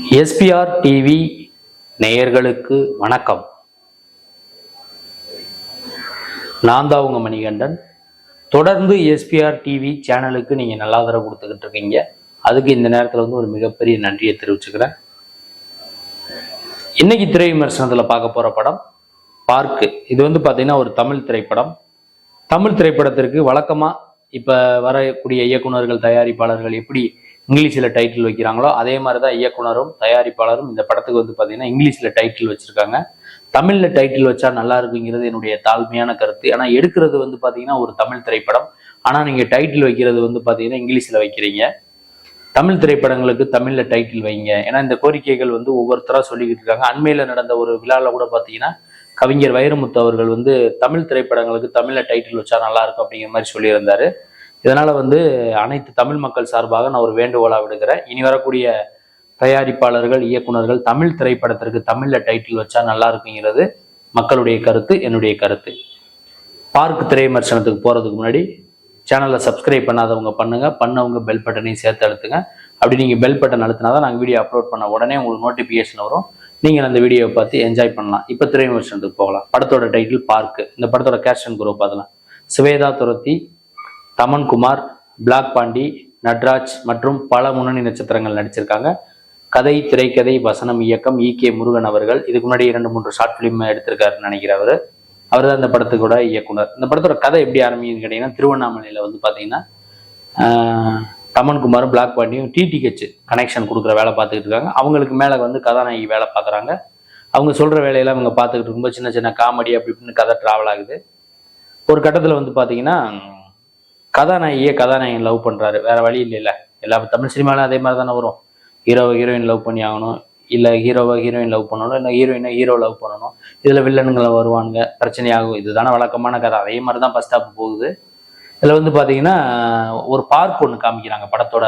SPR TV நேயர்களுக்கு வணக்கம். நான் தான் உங்க மணிகண்டன். தொடர்ந்து எஸ்பிஆர் டிவி சேனலுக்கு நீங்க நல்லா தர கொடுத்துக்கிட்டு இருக்கீங்க. அதுக்கு இந்த நேரத்தில் வந்து ஒரு மிகப்பெரிய நன்றியை தெரிவிச்சுக்கிறேன். இன்னைக்கு திரை விமர்சனத்தில் பார்க்க போற படம் பார்க்கு. இது வந்து பார்த்தீங்கன்னா ஒரு தமிழ் திரைப்படம். தமிழ் திரைப்படத்திற்கு வழக்கமாக இப்போ வரக்கூடிய இயக்குனர்கள் தயாரிப்பாளர்கள் எப்படி இங்கிலீஷில் டைட்டில் வைக்கிறாங்களோ அதே மாதிரி தான் இயக்குனரும் தயாரிப்பாளரும் இந்த படத்துக்கு வந்து பார்த்தீங்கன்னா இங்கிலீஷில் டைட்டில் வச்சுருக்காங்க. தமிழில் டைட்டில் வச்சா நல்லா இருக்குங்கிறது என்னுடைய தாழ்மையான கருத்து. ஆனால் எடுக்கிறது வந்து பார்த்தீங்கன்னா ஒரு தமிழ் திரைப்படம். ஆனால் நீங்கள் டைட்டில் வைக்கிறது வந்து பார்த்தீங்கன்னா இங்கிலீஷில் வைக்கிறீங்க. தமிழ் திரைப்படங்களுக்கு தமிழில் டைட்டில் வைங்க. ஏன்னா இந்த கோரிக்கைகள் வந்து ஒவ்வொருத்தராக சொல்லிக்கிட்டு இருக்காங்க. அண்மையில் நடந்த ஒரு விழாவில் கூட பார்த்தீங்கன்னா கவிஞர் வைரமுத்து அவர்கள் வந்து தமிழ் திரைப்படங்களுக்கு தமிழில் டைட்டில் வச்சா நல்லா இருக்கும் அப்படிங்கிற மாதிரி சொல்லியிருந்தாரு. இதனால் வந்து அனைத்து தமிழ் மக்கள் சார்பாக நான் ஒரு வேண்டுகோளாக விடுகிறேன் இனி வரக்கூடிய தயாரிப்பாளர்கள் இயக்குனர்கள் தமிழ் திரைப்படத்திற்கு தமிழில் டைட்டில் வச்சா நல்லா இருக்குங்கிறது மக்களுடைய கருத்து என்னுடைய கருத்து. பார்க் திரை விமர்சனத்துக்கு முன்னாடி சேனலை சப்ஸ்கிரைப் பண்ணாதவங்க பண்ணுங்க. பண்ணவங்க பெல் பட்டனையும் சேர்த்து அழுத்துங்க. அப்படி நீங்கள் பெல் பட்டன் அழுத்தினா தான் நாங்கள் வீடியோ அப்லோட் பண்ண உடனே உங்களுக்கு நோட்டிஃபிகேஷன் வரும். நீங்கள் அந்த வீடியோவை பார்த்து என்ஜாய் பண்ணலாம். இப்போ திரை விமர்சனத்துக்கு போகலாம். படத்தோட டைட்டில் பார்க்கு இந்த படத்தோட கேஷ் அண்ட் குரூப் அதெல்லாம் சுவேதா துரத்தி தமன்குமார் பிளாக் பாண்டி நட்ராஜ் மற்றும் பல முன்னணி நட்சத்திரங்கள் நடிச்சிருக்காங்க. கதை திரைக்கதை வசனம் இயக்கம் இ. கே. முருகன் அவர்கள் இதுக்கு முன்னாடி இரண்டு மூன்று ஷார்ட் ஃபிலிம் எடுத்திருக்காருன்னு நினைக்கிறவர் அவர். தான் இந்த படத்துக்கூட இயக்குனர். இந்த படத்தோட கதை எப்படி ஆரம்பிக்குதுன்னு கேட்டிங்கன்னா திருவண்ணாமலையில் வந்து பார்த்தீங்கன்னா தமன்குமாரும் பிளாக் பாண்டியும் டிடிஹெச் கனெக்ஷன் கொடுக்குற வேலை பார்த்துக்கிட்டு இருக்காங்க. அவங்களுக்கு மேலே வந்து கதாநாயகி வேலை பார்க்குறாங்க. அவங்க சொல்கிற வேலையெல்லாம் அவங்க பார்த்துக்கிட்டு இருக்கும்போது சின்ன சின்ன காமெடி அப்படி இப்படின்னு கதை ட்ராவல் ஆகுது. ஒரு கட்டத்தில் வந்து பார்த்தீங்கன்னா கதாநாயகியே கதாநாயகன் லவ் பண்ணுறாரு வேற வழி இல்லைல்ல. எல்லா தமிழ் சினிமாலும் அதே மாதிரி தானே வரும். ஹீரோவை ஹீரோயின் லவ் பண்ணி ஆகணும். இல்லை ஹீரோவை ஹீரோயின் லவ் பண்ணணும். இல்லை ஹீரோயினை ஹீரோ லவ் பண்ணணும். இதில் வில்லனுங்களை வருவானுங்க. பிரச்சனையாகும். இதுதானே வழக்கமான கதை. அதே மாதிரி தான் ஃபஸ்ட் ஸ்டாப் போகுது. இதில் வந்து பார்த்தீங்கன்னா ஒரு பார்க் ஒன்று காமிக்கிறாங்க. படத்தோட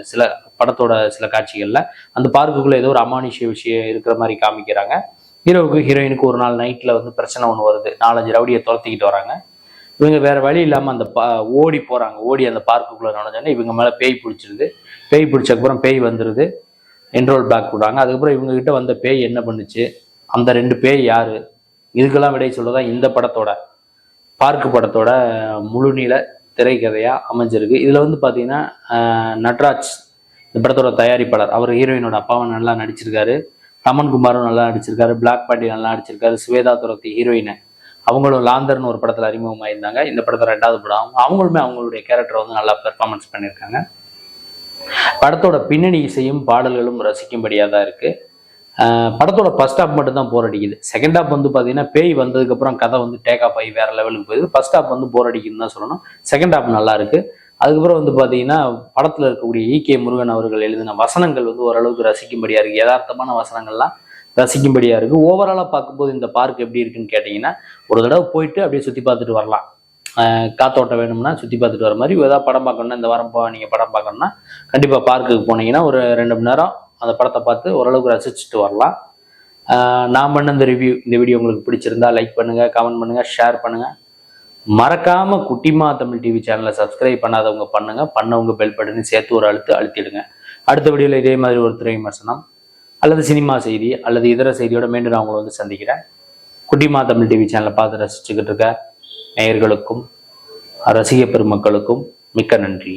சில படத்தோட சில காட்சிகளில். அந்த பார்க்குக்குள்ளே ஏதோ ஒரு அமானுஷ்ய விஷயம் இருக்கிற மாதிரி காமிக்கிறாங்க. ஹீரோவுக்கு ஹீரோயினுக்கு ஒரு நாள் நைட்டில் வந்து பிரச்சனை ஒன்று வருது. நாலஞ்சு ரவுடியை துரத்திக்கிட்டு வராங்க. இவங்க வேற வழி இல்லாமல் அந்த பா ஓடி போகிறாங்க ஓடி அந்த பார்க்குக்குள்ளே நுழைஞ்சோன்னே இவங்க மேலே பேய் பிடிச்சிருது. பேய் பிடிச்சக்கப்புறம் பேய் வந்துடுது என்ரோல் பேக் போடுறாங்க அதுக்கப்புறம் இவங்ககிட்ட வந்த பேய் என்ன பண்ணுச்சு? அந்த ரெண்டு பேய் யார்? இதுக்கெல்லாம் விடை சொல்லதான் இந்த படத்தோட பார்க்கு படத்தோட முழுநீள திரைக்கதையாக அமைஞ்சிருக்கு. இதில் வந்து பார்த்தீங்கன்னா நட்ராஜ் இந்த படத்தோட தயாரிப்பாளர். அவர் ஹீரோயினோட அப்பாவும் நல்லா நடிச்சிருக்காரு. தமன்குமாரும் நல்லா நடிச்சிருக்காரு. பிளாக் பாண்டி நல்லா நடிச்சிருக்காரு. சுவேதா துரத்தி ஹீரோயினை. அவங்களும் லாந்தர்னு ஒரு படத்தில் அறிமுகமாயிருந்தாங்க. இந்த படத்தில் ரெண்டாவது படம் அவங்களுமே அவங்களுடைய கேரக்டர் வந்து நல்லா பெர்ஃபார்மன்ஸ் பண்ணியிருக்காங்க. படத்தோட பின்னணி இசையும் பாடல்களும் ரசிக்கும்படியாக தான் இருக்குது படத்தோட ஃபஸ்ட் ஹாப் மட்டும் தான் போர் அடிக்குது. செகண்ட் ஹாப் வந்து பார்த்தீங்கன்னா பேய் வந்ததுக்கப்புறம் கதை வந்து டேக் ஆஃப் ஆகி வேறு லெவலுக்கு போயிடுது. ஃபஸ்ட் ஹாப் வந்து போர் அடிக்குதுன்னு தான் சொல்லணும். செகண்ட் ஹாப் நல்லா இருக்குது அதுக்கப்புறம் வந்து பார்த்தீங்கன்னா படத்தில் இருக்கக்கூடிய இ கே முருகன் அவர்கள் எழுதின வசனங்கள் வந்து ஓரளவுக்கு ரசிக்கும்படியாக இருக்குது யதார்த்தமான வசனங்கள்லாம் ரசிக்கும்படியாக இருக்குது ஓவராலாக பார்க்கும்போது இந்த பார்க் எப்படி இருக்குன்னு கேட்டிங்கன்னா ஒரு தடவை போயிட்டு அப்படியே சுற்றி பார்த்துட்டு வரலாம். காத்தோட்டம் வேணும்னா சுற்றி பார்த்துட்டு வர மாதிரி ஏதாவது படம் பார்க்கணும்னா இந்த வாரம் போ நீங்கள் படம் பார்க்கணும்னா கண்டிப்பாக பார்க்குக்கு போனீங்கன்னா ஒரு ரெண்டு மணி நேரம் அந்த படத்தை பார்த்து ஓரளவுக்கு ரசிச்சுட்டு வரலாம். நான் பண்ண இந்த ரிவ்யூ இந்த வீடியோ உங்களுக்கு பிடிச்சிருந்தா லைக் பண்ணுங்கள் கமெண்ட் பண்ணுங்கள் ஷேர் பண்ணுங்கள் மறக்காமல் குட்டிமா தமிழ் டிவி சேனலை சப்ஸ்கிரைப் பண்ணாதவங்க பண்ணுங்கள் பண்ணவங்க பெல் பட்டனு சேர்த்து ஒரு அழுத்து அழுத்திடுங்க. அடுத்த வீடியோவில் இதே மாதிரி ஒரு திரை விமர்சனம். அல்லது சினிமா செய்தி அல்லது இதர செய்தியோட மீண்டும் நான் உங்களை வந்து சந்திக்கிறேன். குட்டிமா தமிழ் டிவி சேனலை பார்த்து ரசிச்சுக்கிட்டு இருக்க நேயர்களுக்கும் ரசிக பெருமக்களுக்கும் மிக்க நன்றி.